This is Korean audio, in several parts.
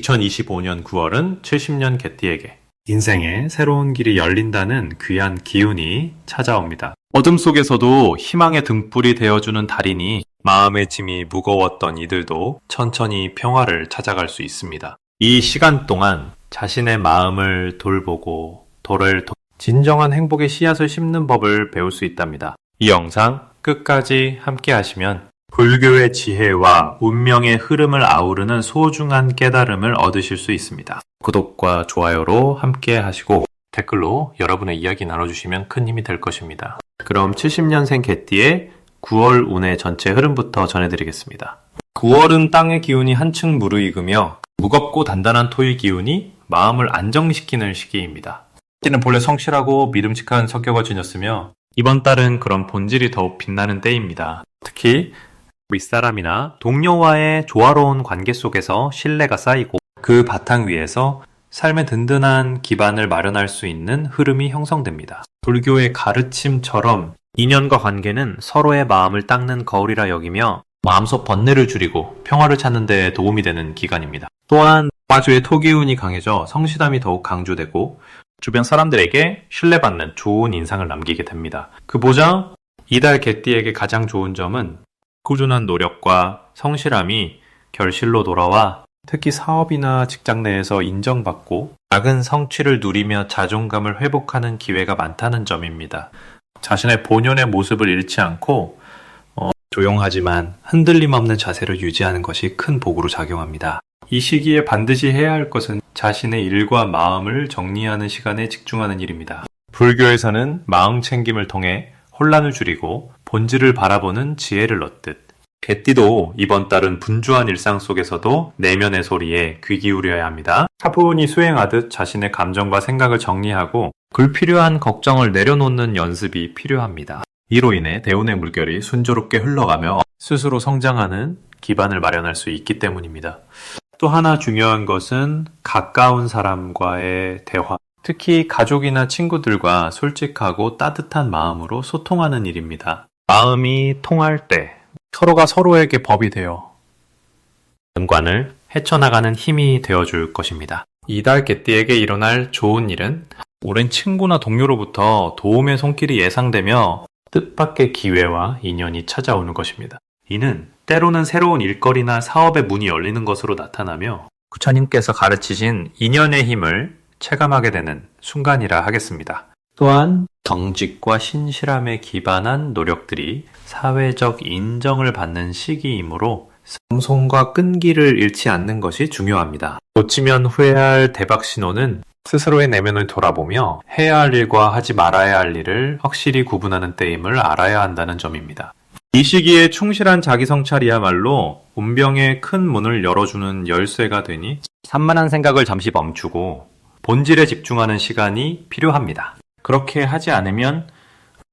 2025년 9월은 70년 개띠에게 인생의 새로운 길이 열린다는 귀한 기운이 찾아옵니다. 어둠 속에서도 희망의 등불이 되어주는 달이니 마음의 짐이 무거웠던 이들도 천천히 평화를 찾아갈 수 있습니다. 이 시간 동안 자신의 마음을 돌보고 돌을 도- 진정한 행복의 씨앗을 심는 법을 배울 수 있답니다. 이 영상 끝까지 함께 하시면 불교의 지혜와 운명의 흐름을 아우르는 소중한 깨달음을 얻으실 수 있습니다. 구독과 좋아요로 함께 하시고 댓글로 여러분의 이야기 나눠주시면 큰 힘이 될 것입니다. 그럼 70년생 개띠의 9월 운의 전체 흐름부터 전해드리겠습니다. 9월은 땅의 기운이 한층 무르익으며 무겁고 단단한 토의 기운이 마음을 안정시키는 시기입니다. 개띠는 본래 성실하고 믿음직한 성격을 지녔으며 이번 달은 그런 본질이 더욱 빛나는 때입니다. 특히 윗사람이나 동료와의 조화로운 관계 속에서 신뢰가 쌓이고 그 바탕 위에서 삶의 든든한 기반을 마련할 수 있는 흐름이 형성됩니다. 불교의 가르침처럼 인연과 관계는 서로의 마음을 닦는 거울이라 여기며 마음속 번뇌를 줄이고 평화를 찾는 데 도움이 되는 기간입니다. 또한 화주의 토기운이 강해져 성실함이 더욱 강조되고 주변 사람들에게 신뢰받는 좋은 인상을 남기게 됩니다. 그 보장 이달 개띠에게 가장 좋은 점은 꾸준한 노력과 성실함이 결실로 돌아와 특히 사업이나 직장 내에서 인정받고 작은 성취를 누리며 자존감을 회복하는 기회가 많다는 점입니다. 자신의 본연의 모습을 잃지 않고 어, 조용하지만 흔들림 없는 자세를 유지하는 것이 큰 복으로 작용합니다. 이 시기에 반드시 해야 할 것은 자신의 일과 마음을 정리하는 시간에 집중하는 일입니다. 불교에서는 마음 챙김을 통해 혼란을 줄이고 본질을 바라보는 지혜를 얻듯 개띠도 이번 달은 분주한 일상 속에서도 내면의 소리에 귀 기울여야 합니다. 차분히 수행하듯 자신의 감정과 생각을 정리하고 불필요한 걱정을 내려놓는 연습이 필요합니다. 이로 인해 대운의 물결이 순조롭게 흘러가며 스스로 성장하는 기반을 마련할 수 있기 때문입니다. 또 하나 중요한 것은 가까운 사람과의 대화. 특히 가족이나 친구들과 솔직하고 따뜻한 마음으로 소통하는 일입니다. 마음이 통할 때 서로가 서로에게 법이 되어 연관을 헤쳐나가는 힘이 되어줄 것입니다. 이달 개띠에게 일어날 좋은 일은 오랜 친구나 동료로부터 도움의 손길이 예상되며 뜻밖의 기회와 인연이 찾아오는 것입니다. 이는 때로는 새로운 일거리나 사업의 문이 열리는 것으로 나타나며 부처님께서 가르치신 인연의 힘을 체감하게 되는 순간이라 하겠습니다. 또한 정직과 신실함에 기반한 노력들이 사회적 인정을 받는 시기이므로 삼손과 끈기를 잃지 않는 것이 중요합니다. 놓치면 후회할 대박 신호는 스스로의 내면을 돌아보며 해야 할 일과 하지 말아야 할 일을 확실히 구분하는 때임을 알아야 한다는 점입니다. 이 시기에 충실한 자기 성찰이야말로 운병의 큰 문을 열어주는 열쇠가 되니 산만한 생각을 잠시 멈추고 본질에 집중하는 시간이 필요합니다. 그렇게 하지 않으면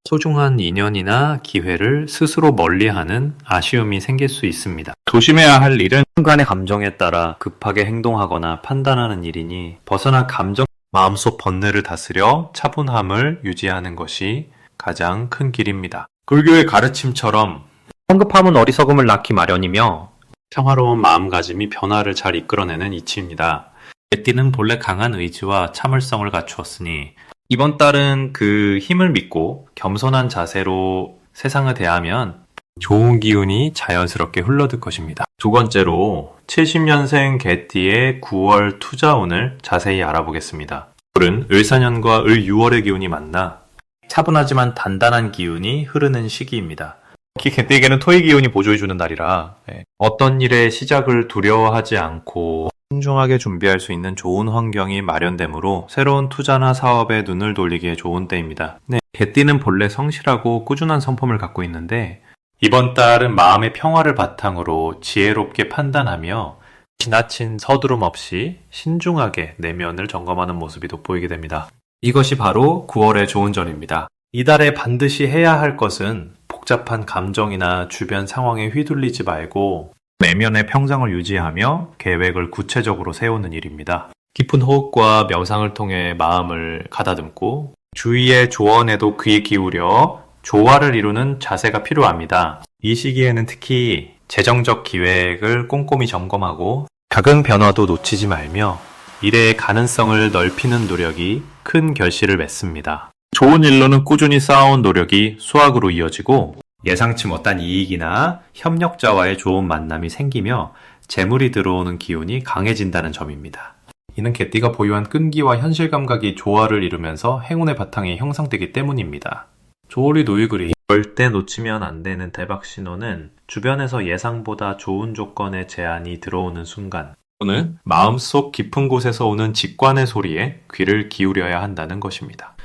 소중한 인연이나 기회를 스스로 멀리하는 아쉬움이 생길 수 있습니다. 조심해야 할 일은 순간의 감정에 따라 급하게 행동하거나 판단하는 일이니 벗어나 감정, 마음속 번뇌를 다스려 차분함을 유지하는 것이 가장 큰 길입니다. 불교의 가르침처럼 성급함은 어리석음을 낳기 마련이며 평화로운 마음가짐이 변화를 잘 이끌어내는 이치입니다. 개띠는 본래 강한 의지와 참을성을 갖추었으니 이번 달은 그 힘을 믿고 겸손한 자세로 세상을 대하면 좋은 기운이 자연스럽게 흘러들 것입니다. 두 번째로 70년생 개띠의 9월 투자운을 자세히 알아보겠습니다. 을은 을사년과 을유월의 기운이 만나 차분하지만 단단한 기운이 흐르는 시기입니다. 특히 개띠에게는 토의 기운이 보조해주는 날이라 예, 어떤 일의 시작을 두려워하지 않고 신중하게 준비할 수 있는 좋은 환경이 마련되므로 새로운 투자나 사업에 눈을 돌리기에 좋은 때입니다. 네, 개띠는 본래 성실하고 꾸준한 성품을 갖고 있는데 이번 달은 마음의 평화를 바탕으로 지혜롭게 판단하며 지나친 서두름 없이 신중하게 내면을 점검하는 모습이 돋보이게 됩니다. 이것이 바로 9월의 좋은 점입니다. 이달에 반드시 해야 할 것은 복잡한 감정이나 주변 상황에 휘둘리지 말고 내면의 평정을 유지하며 계획을 구체적으로 세우는 일입니다. 깊은 호흡과 명상을 통해 마음을 가다듬고 주위의 조언에도 귀 기울여 조화를 이루는 자세가 필요합니다. 이 시기에는 특히 재정적 기획을 꼼꼼히 점검하고 작은 변화도 놓치지 말며 미래의 가능성을 넓히는 노력이 큰 결실을 맺습니다. 좋은 일로는 꾸준히 쌓아온 노력이 수확으로 이어지고 예상치 못한 이익이나 협력자와의 좋은 만남이 생기며 재물이 들어오는 기운이 강해진다는 점입니다. 이는 개띠가 보유한 끈기와 현실 감각이 조화를 이루면서 행운의 바탕이 형성되기 때문입니다. 조리 노이그리 절대 놓치면 안 되는 대박 신호는 주변에서 예상보다 좋은 조건의 제안이 들어오는 순간 또는 마음속 깊은 곳에서 오는 직관의 소리에 귀를 기울여야 한다는 것입니다.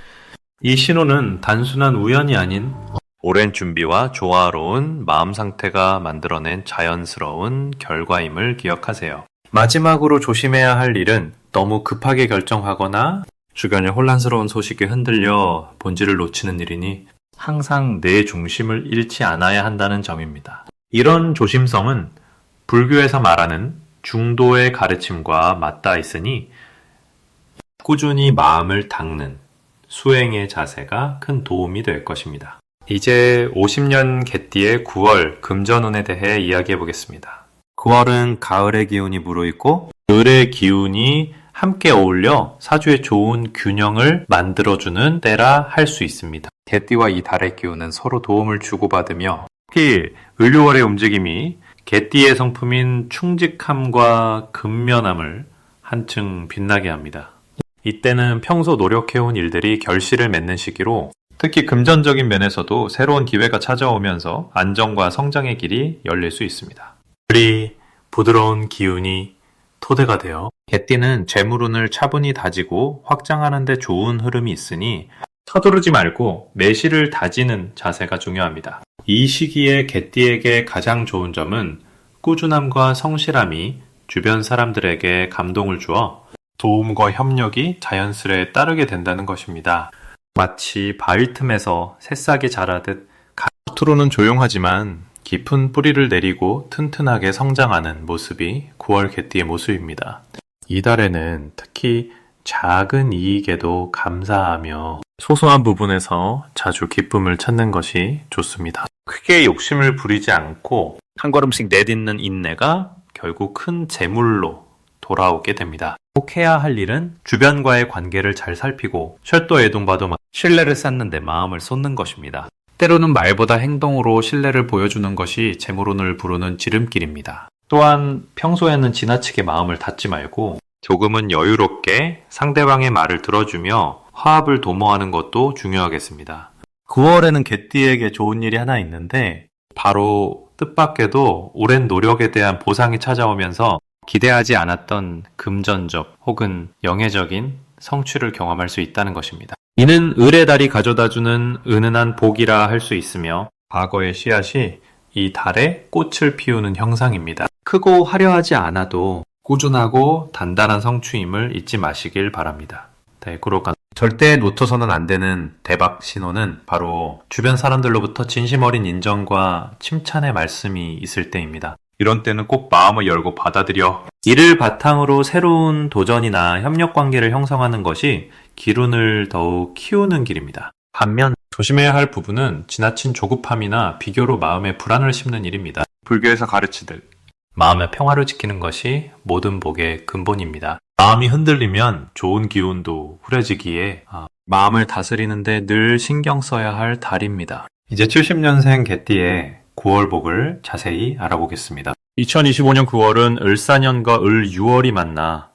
이 신호는 단순한 우연이 아닌 오랜 준비와 조화로운 마음 상태가 만들어낸 자연스러운 결과임을 기억하세요. 마지막으로 조심해야 할 일은 너무 급하게 결정하거나 주변의 혼란스러운 소식에 흔들려 본질을 놓치는 일이니 항상 내 중심을 잃지 않아야 한다는 점입니다. 이런 조심성은 불교에서 말하는 중도의 가르침과 맞닿아 있으니 꾸준히 마음을 닦는 수행의 자세가 큰 도움이 될 것입니다. 이제 50년 개띠의 9월 금전운에 대해 이야기해 보겠습니다. 9월은 가을의 기운이 무르익고 을의 기운이 함께 어울려 사주의 좋은 균형을 만들어주는 때라 할 수 있습니다. 개띠와 이 달의 기운은 서로 도움을 주고받으며 특히 을료월의 움직임이 개띠의 성품인 충직함과 근면함을 한층 빛나게 합니다. 이때는 평소 노력해온 일들이 결실을 맺는 시기로 특히 금전적인 면에서도 새로운 기회가 찾아오면서 안정과 성장의 길이 열릴 수 있습니다. 을이 부드러운 기운이 토대가 되어 개띠는 재물운을 차분히 다지고 확장하는 데 좋은 흐름이 있으니 서두르지 말고 매실을 다지는 자세가 중요합니다. 이 시기에 개띠에게 가장 좋은 점은 꾸준함과 성실함이 주변 사람들에게 감동을 주어 도움과 협력이 자연스레 따르게 된다는 것입니다. 마치 바위 틈에서 새싹이 자라듯 겉으로는 조용하지만 깊은 뿌리를 내리고 튼튼하게 성장하는 모습이 9월 개띠의 모습입니다. 이달에는 특히 작은 이익에도 감사하며 소소한 부분에서 자주 기쁨을 찾는 것이 좋습니다. 크게 욕심을 부리지 않고 한 걸음씩 내딛는 인내가 결국 큰 재물로 돌아오게 됩니다. 꼭 해야 할 일은 주변과의 관계를 잘 살피고 철도 애동바도 신뢰를 쌓는 데 마음을 쏟는 것입니다. 때로는 말보다 행동으로 신뢰를 보여주는 것이 재물운을 부르는 지름길입니다. 또한 평소에는 지나치게 마음을 닫지 말고 조금은 여유롭게 상대방의 말을 들어주며 화합을 도모하는 것도 중요하겠습니다. 9월에는 개띠에게 좋은 일이 하나 있는데 바로 뜻밖에도 오랜 노력에 대한 보상이 찾아오면서 기대하지 않았던 금전적 혹은 영예적인 성취를 경험할 수 있다는 것입니다. 이는 을의 달이 가져다주는 은은한 복이라 할 수 있으며 과거의 씨앗이 이 달에 꽃을 피우는 형상입니다. 크고 화려하지 않아도 꾸준하고 단단한 성취임을 잊지 마시길 바랍니다. 네, 그러니까 절대 놓쳐서는 안 되는 대박 신호는 바로 주변 사람들로부터 진심 어린 인정과 칭찬의 말씀이 있을 때입니다. 이런 때는 꼭 마음을 열고 받아들여 이를 바탕으로 새로운 도전이나 협력 관계를 형성하는 것이 기운을 더욱 키우는 길입니다. 반면 조심해야 할 부분은 지나친 조급함이나 비교로 마음에 불안을 심는 일입니다. 불교에서 가르치듯 마음의 평화를 지키는 것이 모든 복의 근본입니다. 마음이 흔들리면 좋은 기운도 흐려지기에 아, 마음을 다스리는데 늘 신경 써야 할 달입니다. 이제 70년생 개띠의 9월복을 자세히 알아보겠습니다. 2025년 9월은 을사년과 을유월이 만나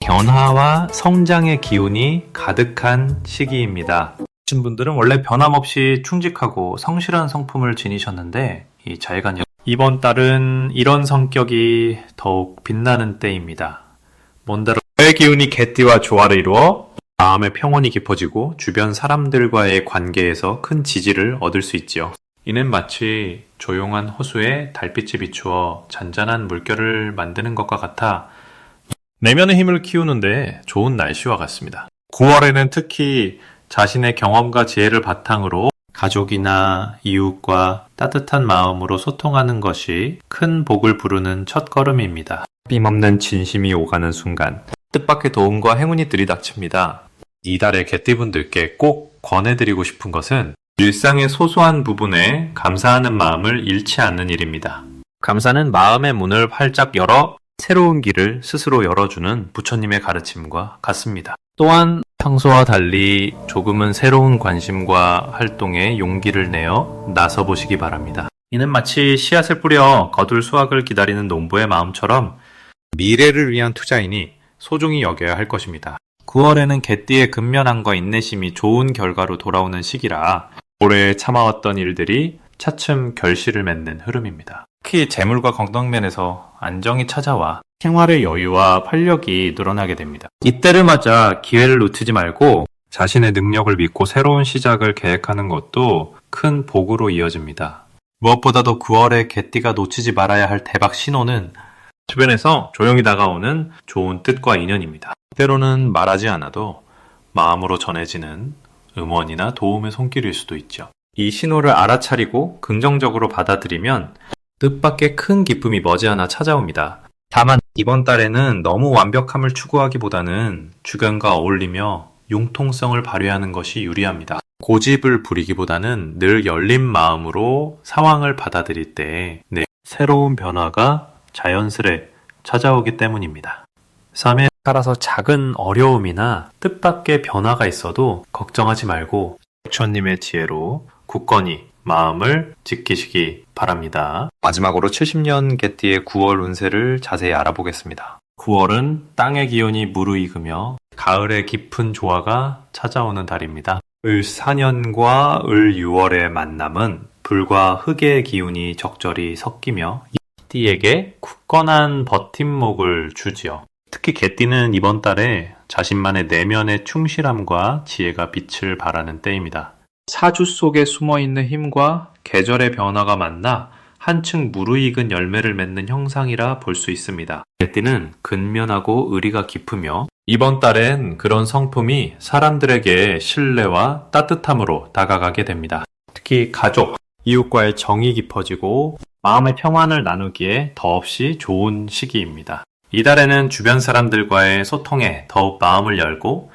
변화와 성장의 기운이 가득한 시기입니다. 신 분들은 원래 변함없이 충직하고 성실한 성품을 지니셨는데 이 자해관 이번 달은 이런 성격이 더욱 빛나는 때입니다. 뭔대로 의 기운이 개띠와 조화를 이루어 마음의 평온이 깊어지고 주변 사람들과의 관계에서 큰 지지를 얻을 수 있지요. 이는 마치 조용한 호수에 달빛이 비추어 잔잔한 물결을 만드는 것과 같아 내면의 힘을 키우는데 좋은 날씨와 같습니다. 9월에는 특히 자신의 경험과 지혜를 바탕으로 가족이나 이웃과 따뜻한 마음으로 소통하는 것이 큰 복을 부르는 첫 걸음입니다. 빔없는 진심이 오가는 순간 뜻밖의 도움과 행운이 들이닥칩니다. 이달의 개띠분들께 꼭 권해드리고 싶은 것은 일상의 소소한 부분에 감사하는 마음을 잃지 않는 일입니다. 감사는 마음의 문을 활짝 열어 새로운 길을 스스로 열어주는 부처님의 가르침과 같습니다. 또한 평소와 달리 조금은 새로운 관심과 활동에 용기를 내어 나서 보시기 바랍니다. 이는 마치 씨앗을 뿌려 거둘 수확을 기다리는 농부의 마음처럼 미래를 위한 투자이니 소중히 여겨야 할 것입니다. 9월에는 개띠의 근면함과 인내심이 좋은 결과로 돌아오는 시기라 올해 참아왔던 일들이 차츰 결실을 맺는 흐름입니다. 특히 재물과 건강면에서 안정이 찾아와 생활의 여유와 활력이 늘어나게 됩니다. 이때를 맞아 기회를 놓치지 말고 자신의 능력을 믿고 새로운 시작을 계획하는 것도 큰 복으로 이어집니다. 무엇보다도 9월에 개띠가 놓치지 말아야 할 대박 신호는 주변에서 조용히 다가오는 좋은 뜻과 인연입니다. 때로는 말하지 않아도 마음으로 전해지는 음원이나 도움의 손길일 수도 있죠. 이 신호를 알아차리고 긍정적으로 받아들이면 뜻밖의 큰 기쁨이 머지않아 찾아옵니다. 다만 이번 달에는 너무 완벽함을 추구하기보다는 주변과 어울리며 융통성을 발휘하는 것이 유리합니다. 고집을 부리기보다는 늘 열린 마음으로 상황을 받아들일 때 네, 새로운 변화가 자연스레 찾아오기 때문입니다. 3회 따라서 작은 어려움이나 뜻밖의 변화가 있어도 걱정하지 말고 부처님의 지혜로 굳건히 마음을 지키시기 바랍니다. 마지막으로 70년 개띠의 9월 운세를 자세히 알아보겠습니다. 9월은 땅의 기운이 무르익으며 가을의 깊은 조화가 찾아오는 달입니다. 을 4년과 을 6월의 만남은 불과 흙의 기운이 적절히 섞이며 개띠에게 굳건한 버팀목을 주지요. 특히 개띠는 이번 달에 자신만의 내면의 충실함과 지혜가 빛을 발하는 때입니다. 사주 속에 숨어 있는 힘과 계절의 변화가 만나 한층 무르익은 열매를 맺는 형상이라 볼 수 있습니다. 개띠는 근면하고 의리가 깊으며 이번 달엔 그런 성품이 사람들에게 신뢰와 따뜻함으로 다가가게 됩니다. 특히 가족, 이웃과의 정이 깊어지고 마음의 평안을 나누기에 더없이 좋은 시기입니다. 이달에는 주변 사람들과의 소통에 더욱 마음을 열고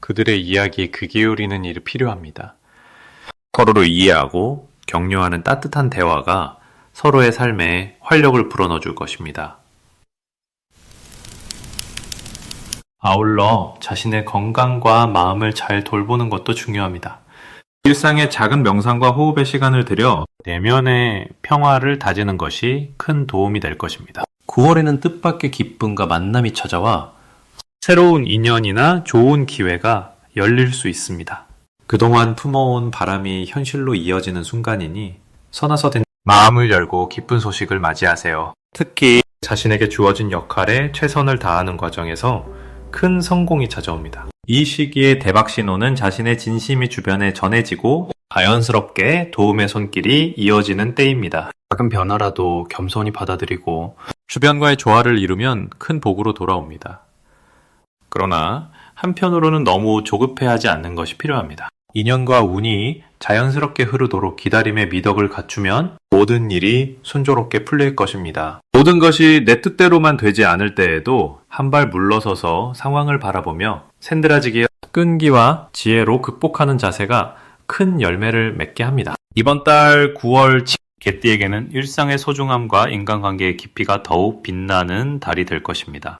그들의 이야기에 귀 기울이는 일이 필요합니다. 서로를 이해하고 격려하는 따뜻한 대화가 서로의 삶에 활력을 불어넣어 줄 것입니다. 아울러 자신의 건강과 마음을 잘 돌보는 것도 중요합니다. 일상의 작은 명상과 호흡의 시간을 들여 내면의 평화를 다지는 것이 큰 도움이 될 것입니다. 9월에는 뜻밖의 기쁨과 만남이 찾아와 새로운 인연이나 좋은 기회가 열릴 수 있습니다. 그동안 품어온 바람이 현실로 이어지는 순간이니 서나서 된 마음을 열고 기쁜 소식을 맞이하세요. 특히 자신에게 주어진 역할에 최선을 다하는 과정에서 큰 성공이 찾아옵니다. 이 시기의 대박 신호는 자신의 진심이 주변에 전해지고 자연스럽게 도움의 손길이 이어지는 때입니다. 작은 변화라도 겸손히 받아들이고 주변과의 조화를 이루면 큰 복으로 돌아옵니다. 그러나 한편으로는 너무 조급해하지 않는 것이 필요합니다. 인연과 운이 자연스럽게 흐르도록 기다림의 미덕을 갖추면 모든 일이 순조롭게 풀릴 것입니다. 모든 것이 내 뜻대로만 되지 않을 때에도 한 발 물러서서 상황을 바라보며 샌드라지기의 끈기와 지혜로 극복하는 자세가 큰 열매를 맺게 합니다. 이번 달 9월 개띠에게는 일상의 소중함과 인간관계의 깊이가 더욱 빛나는 달이 될 것입니다.